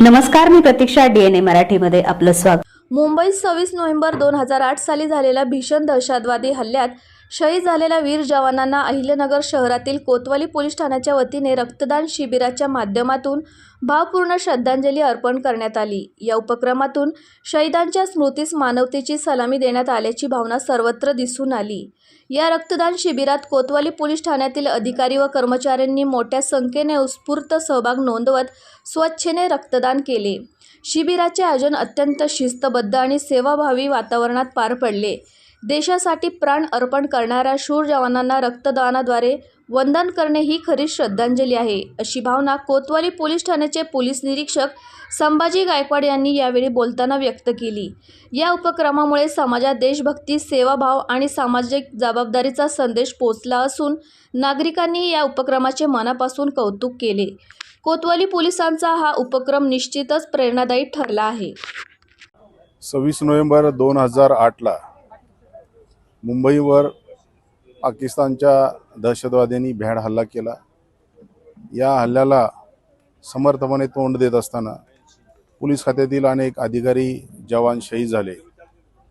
नमस्कार मी प्रतीक्षा डीएनए मराठीमध्ये आपलं स्वागत. मुंबईत सव्वीस नोव्हेंबर दोन हजार आठ साली झालेल्या भीषण दहशतवादी हल्ल्यात शहीद झालेल्या वीर जवानांना अहिल्यानगर शहरातील कोतवाली पोलीस ठाण्याच्या वतीने रक्तदान शिबिराच्या माध्यमातून भावपूर्ण श्रद्धांजली अर्पण करण्यात आली. या उपक्रमातून शहीदांच्या स्मृतीस मानवतेची सलामी देण्यात आल्याची भावना सर्वत्र दिसून आली. या रक्तदान शिबिरात कोतवाली पोलीस ठाण्यातील अधिकारी व कर्मचाऱ्यांनी मोठ्या संख्येने उत्स्फूर्त सहभाग नोंदवत स्वच्छेने रक्तदान केले. शिबिराचे आयोजन अत्यंत शिस्तबद्ध आणि सेवाभावी वातावरणात पार पडले. देशासाठी प्राण अर्पण करणाऱ्या शूर जवानांना रक्तदानाद्वारे वंदन करणे ही खरी श्रद्धांजली आहे अशी भावना कोतवाली पोलीस ठाण्याचे पोलीस निरीक्षक संभाजी गायकवाड यांनी यावेळी बोलताना व्यक्त केली. या उपक्रमामुळे समाजात देशभक्ती सेवाभाव आणि सामाजिक जबाबदारीचा संदेश पोचला असून नागरिकांनी या उपक्रमाचे मनापासून कौतुक केले. कोतवाली पोलिसांचा हा उपक्रम निश्चितच प्रेरणादायी ठरला आहे. सव्वीस नोव्हेंबर दोन हजार आठला मुंबईवर पाकिस्तानच्या दहशतवाद्यांनी भ्याड हल्ला केला. या हल्ल्याला समर्थपणे तोंड देत असताना पोलीस खात्यातील अनेक अधिकारी जवान शहीद झाले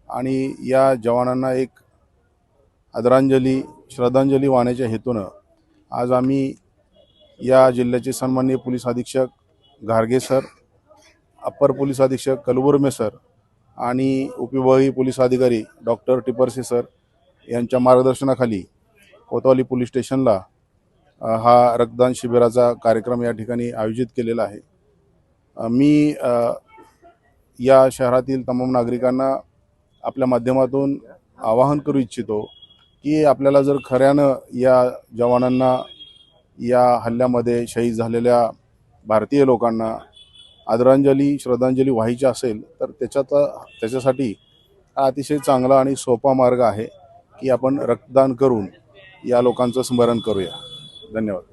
आणि या जवानांना एक आदरांजली श्रद्धांजली वाहण्याच्या हेतूनं आज आम्ही या जिल्ह्याचे सन्माननीय पोलीस अधीक्षक घारगे सर अप्पर पोलीस अधीक्षक कलबुर्मे सर आणि उपविभागीय पोलीस अधिकारी डॉक्टर टिपरसे सर यांच्या मार्गदर्शनाखाली कोतवाली पोलीस स्टेशनला हा रक्तदान शिबिराचा कार्यक्रम या ठिकाणी आयोजित केलेला आहे. मी या शहरातील तमाम नागरिकांना आपल्या माध्यमातून आवाहन करू इच्छितो की आपल्याला जर खऱ्यानं या जवानांना या हल्ल्यामध्ये शहीद झालेल्या भारतीय लोकांना आदरांजली श्रद्धांजली व्हायची असेल तर त्याच्यात त्याच्यासाठी हा अतिशय चांगला आणि सोपा मार्ग आहे. की आपण रक्तदान करून या लोकांचं स्मरण करूया. धन्यवाद.